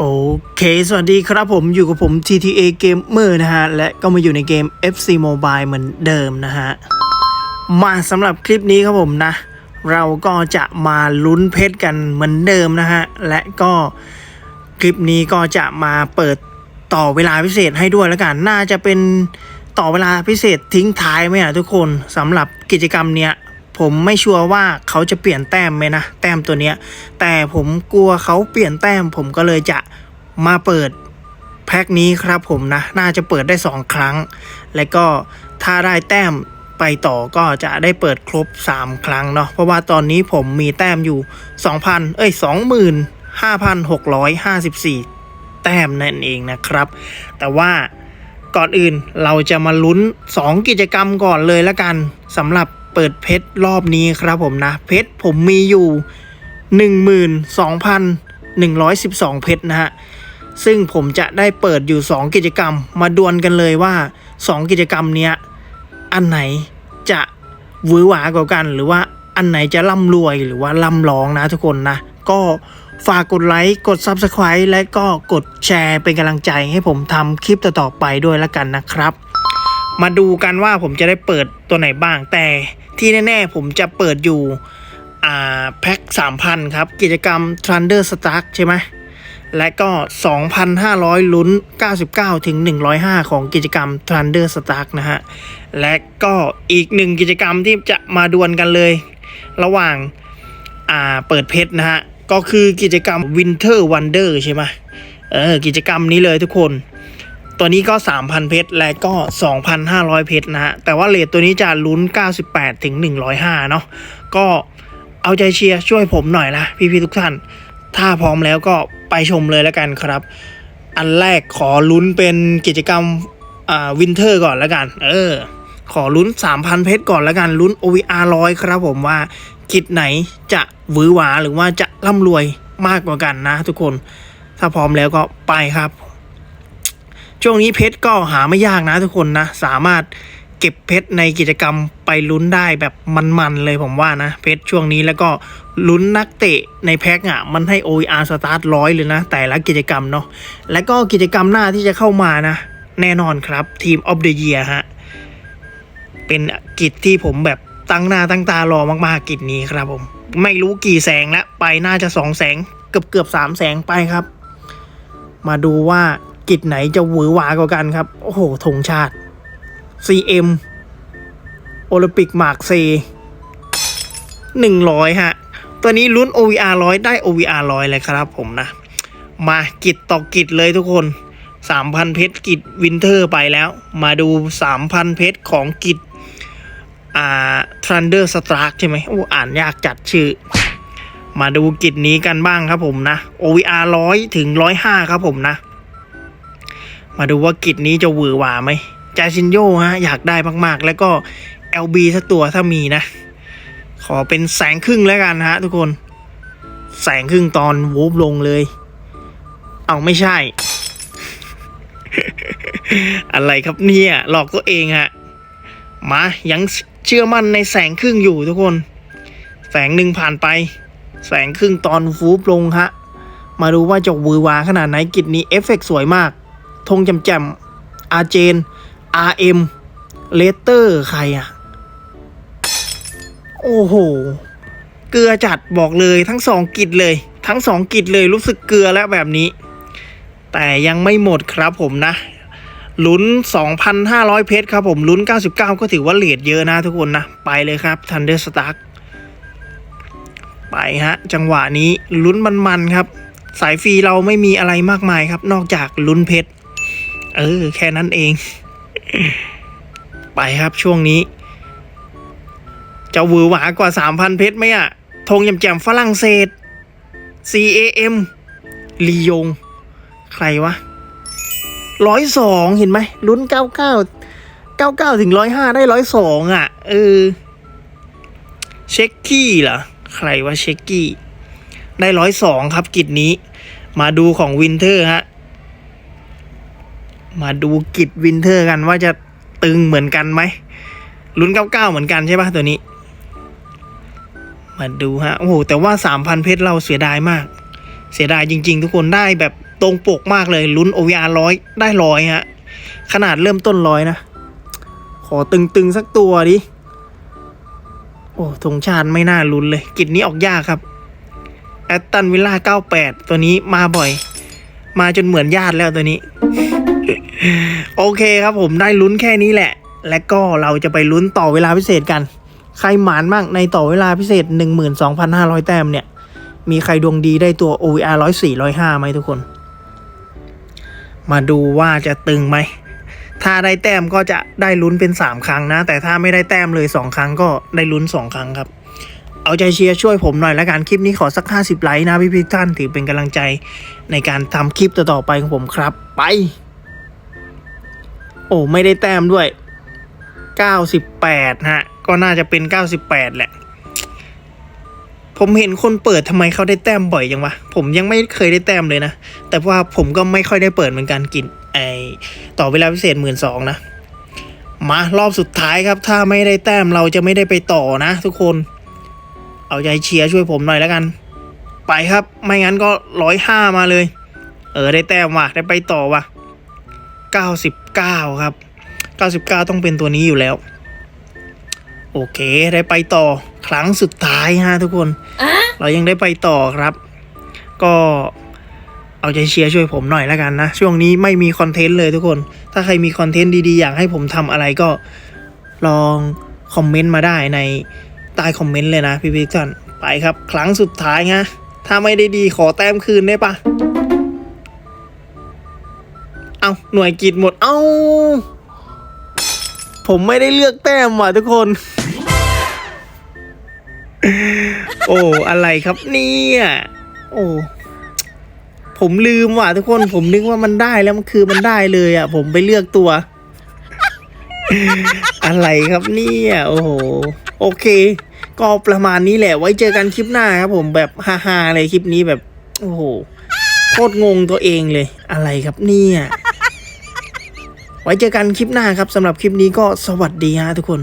โอเค สวัสดีครับผมอยู่กับผม TTA Gamer นะฮะ และก็มาอยู่ในเกม FC Mobile เหมือนเดิมนะฮะ มาสำหรับคลิปนี้ครับผมนะ เราก็จะมาลุ้นเพชรกันเหมือนเดิมนะฮะ และก็คลิปนี้ก็จะมาเปิดต่อเวลาพิเศษให้ด้วยแล้วกัน น่าจะเป็นต่อเวลาพิเศษทิ้งท้ายไหมอะทุกคนสำหรับกิจกรรมเนี้ย ผมไม่ชัวร์ว่าเขาจะเปลี่ยนแต้มไหมนะ แต้มตัวเนี้ย แต่ผมกลัวเขาเปลี่ยนแต้ม ผมก็เลยจะมาเปิดแพ็คนี้ครับผมนะ น่าจะเปิดได้ 2 ครั้ง และก็ถ้าได้แต้มไปต่อก็จะได้เปิดครบ 3 ครั้งเนาะ เพราะว่าตอนนี้ผมมีแต้มอยู่ 2,000 เอ้ย 25,654 แต้มนั่นเองนะครับ แต่ว่าก่อนอื่นเราจะมาลุ้น 2 กิจกรรมก่อนเลยละกันสำหรับ เปิดเพชรรอบนี้ครับผมนะ เพชรผมมีอยู่ 12,112 เพชรนะฮะ ซึ่งผมจะได้เปิดอยู่ 2 กิจกรรม มาดวลกันเลยว่า 2 กิจกรรมเนี้ย อันไหนจะหวือหวากว่ากัน หรือว่าอันไหนจะร่ำรวยหรือว่าร่ำร้องนะทุกคนนะ ก็ฝากกดไลค์ กด Subscribe และก็กดแชร์เป็นกำลังใจให้ผมทำคลิปต่อๆไปด้วยล้วกันนะครับ มาดูกันว่าผมจะได้เปิดตัวไหนบ้าง แต่ที่แน่ ๆ ผมจะเปิดอยู่อ่าแพ็ค3,000 ครับ กิจกรรม Thunder Stark ใช่ไหมและก็ 2,500 ลุ้น 99 ถึง 105 ของกิจกรรม Thunder Stark นะฮะ และก็อีกหนึ่งกิจกรรมที่จะมาดวลกันเลย ระหว่างอ่าเปิดเพชรนะฮะ ก็คือกิจกรรม Winter Wonder ใช่ไหมเออ กิจกรรมนี้เลยทุกคน ตัวนี้ก็ 3,000 เพชร และก็ 2,500 เพชรนะฮะ แต่ว่าเลทตัวนี้จะลุ้น 98 ถึง 105 เนาะ ก็เอาใจเชียร์ช่วยผมหน่อยละพี่ๆทุกท่าน ถ้าพร้อมแล้วก็ไปชมเลยแล้วกันครับ อันแรกขอลุ้นเป็นกิจกรรมอ่าวินเทอร์ก่อนแล้วกัน เออ ขอลุ้น 3,000 เพชรก่อนแล้วกันลุ้น OVR ร้อยครับผมว่ากิจไหนจะหวือหวาหรือว่าจะร่ำรวยมากกว่ากันนะทุกคน ถ้าพร้อมแล้วก็ไปครับ ช่วงนี้เพชรก็หาไม่ยากนะทุกคนนะ สามารถเก็บเพชรในกิจกรรมไปลุ้นได้แบบมันๆเลยผมว่านะ เพชรช่วงนี้แล้วก็ลุ้นนักเตะในแพ็กอะมันให้ OER สตาร์ทร้อยเลยนะ แต่ละกิจกรรมเนาะแล้วก็กิจกรรมหน้าที่จะเข้ามานะ แน่นอนครับทีมออฟเดอะเยียฮะ เป็นกิจที่ผมแบบตั้งหน้าตั้งตารอมากๆกิจนี้ครับผม ไม่รู้กี่แสงแล้วไปน่าจะสองแสงเกือบเกือบสามแสงไปครับ มาดูว่า กิจไหนจะหวือหวากว่ากันครับ โอ้โหธงชาติ CM โอลิมปิกมาร์กเซหนึ่งร้อยฮะ ตัวนี้ลุ้น OVR ร้อยได้ OVR ร้อยเลยครับผมนะ มากิจต่อกิจเลยทุกคน 3,000 เพชรกิจวินเทอร์ไปแล้ว มาดู 3,000 เพชรของกิจอ่า Thunder Stark ใช่ไหมโอ้อ่านยากจัดชื่อ มาดูกิจนี้กันบ้างครับผมนะ OVR ร้อยถึงร้อยห้าครับผมนะ มาดูว่ากิจนี้จะหวือหวาไหมจาชินโยฮะอยากได้มากๆ แล้วก็ LB สักตัวถ้ามีนะ ขอเป็นแสงครึ่งแล้วกันฮะทุกคน แสงครึ่งตอนวูบลงเลย เอาไม่ใช่ อะไรครับเนี่ยหลอกตัวเองฮะมายังเชื่อมั่นในแสงครึ่งอยู่ทุกคน แสงหนึ่งผ่านไป แสงครึ่งตอนฟูบลงฮะมาดูว่าจะวือวาขนาดไหนกิจนี้เอฟเฟกต์สวยมาก ธงแจมอาเจน RM เลเตอร์ใครอะโอ้โห เกลือจัดบอกเลยทั้งสองกิจเลย ทั้งสองกิจเลยรู้สึกเกลือแล้วแบบนี้ แต่ยังไม่หมดครับผมนะลุ้น 2,500 เพชรครับผมลุ้น 99 ก็ถือว่าเลทเยอะนะทุกคนนะ ไปเลยครับ Thunder Stark ไปฮะ จังหวะนี้ลุ้นมันๆครับ สายฟรีเราไม่มีอะไรมากมายครับ นอกจากลุ้นเพชร เออ แค่นั้นเอง ไปครับช่วงนี้จะหวือหวากว่า 3,000 เพชรไหมอะธงยำแจ่มฝรั่งเศส CAM ลียง ใครวะร้อยสองเห็นไหมลุ้นเก้าเก้าเก้าเก้าถึงร้อยห้าได้ร้อยสองอะ เออ เช็คกี้เหรอ ใครวะเช็คกี้ ได้ร้อยสองครับกิจนี้ มาดูของวินเทอร์ฮะ มาดูกิจวินเทอร์กันว่าจะตึงเหมือนกันไหมลุ้นเก้าเก้าเหมือนกันใช่ปะตัวนี้ มาดูฮะ โอ้โห แต่ว่าสามพันเพชรเราเสียดายมาก เสียดายจริง ๆ ทุกคนได้แบบตรงปกมากเลยลุ้น OVR ร้อยได้ร้อยฮะ ขนาดเริ่มต้นร้อยนะ ขอตึง ๆ สักตัวดิ โอ้ธงชาติไม่น่าลุ้นเลย กิจนี้ออกยากครับแอตตันวิลล่า98 ตัวนี้มาบ่อย มาจนเหมือนญาติแล้วตัวนี้ โอเคครับผมได้ลุ้นแค่นี้แหละ และก็เราจะไปลุ้นต่อเวลาพิเศษกัน ใครหมานบ้างในต่อเวลาพิเศษ 12,500 แต้มเนี่ย มีใครดวงดีได้ตัว OVR 104 105ไหมทุกคน มาดูว่าจะตึงไหม ถ้าได้แต้มก็จะได้ลุ้นเป็น 3 ครั้งนะ แต่ถ้าไม่ได้แต้มเลย 2 ครั้งก็ได้ลุ้น 2 ครั้งครับเอาใจเชียร์ช่วยผมหน่อยละกันคลิปนี้ขอสัก 50 ไลค์นะพี่ๆท่านถือเป็นกำลังใจในการทำคลิปต่อๆไปของผมครับ ไป โอ้ไม่ได้แต้มด้วย 98 ฮะ ก็น่าจะเป็น 98 แหละ ผมเห็นคนเปิดทำไมเขาได้แต้มบ่อยจังวะ ผมยังไม่เคยได้แต้มเลยนะ แต่ว่าผมก็ไม่ค่อยได้เปิดเหมือนกันกินไอต่อเวลาพิเศษหมื่นสองนะ มารอบสุดท้ายครับ ถ้าไม่ได้แต้มเราจะไม่ได้ไปต่อนะทุกคน เอาใจเชียร์ช่วยผมหน่อยแล้วกัน ไปครับ ไม่งั้นก็ร้อยห้ามาเลย เออได้แต้มว่ะ ได้ไปต่อว่ะ เก้าสิบเก้าครับเก้าสิบเก้าต้องเป็นตัวนี้อยู่แล้ว โอเค ได้ไปต่อครั้งสุดท้ายฮะทุกคน เรายังได้ไปต่อครับ ก็เอาใจเชียร์ช่วยผมหน่อยแล้วกันนะ ช่วงนี้ไม่มีคอนเทนต์เลยทุกคน ถ้าใครมีคอนเทนต์ดีๆ อยากให้ผมทำอะไรก็ลองคอมเมนต์มาได้ในใต้คอมเมนต์เลยนะพี่พี่ท่านไปครับ ครั้งสุดท้ายนะถ้าไม่ได้ดีขอแต้มคืนได้ปะ เอาหน่วยกิจหมด เอาผมไม่ได้เลือกแต้มว่ะทุกคน โอ้ อะไรครับเนี่ยโอ้ ผมลืมว่ะทุกคน ผมนึกว่ามันได้แล้วมันคือมันได้เลยอะ ผมไปเลือกตัว อะไรครับเนี่ยโอ้โห โอเค ก็ประมาณนี้แหละ ไว้เจอกันคลิปหน้าครับผมแบบฮาๆเลยคลิปนี้แบบ โอ้โหโคตรงงตัวเองเลย อะไรครับเนี่ย ไว้เจอกันคลิปหน้าครับสำหรับคลิปนี้ก็สวัสดีฮะทุกคน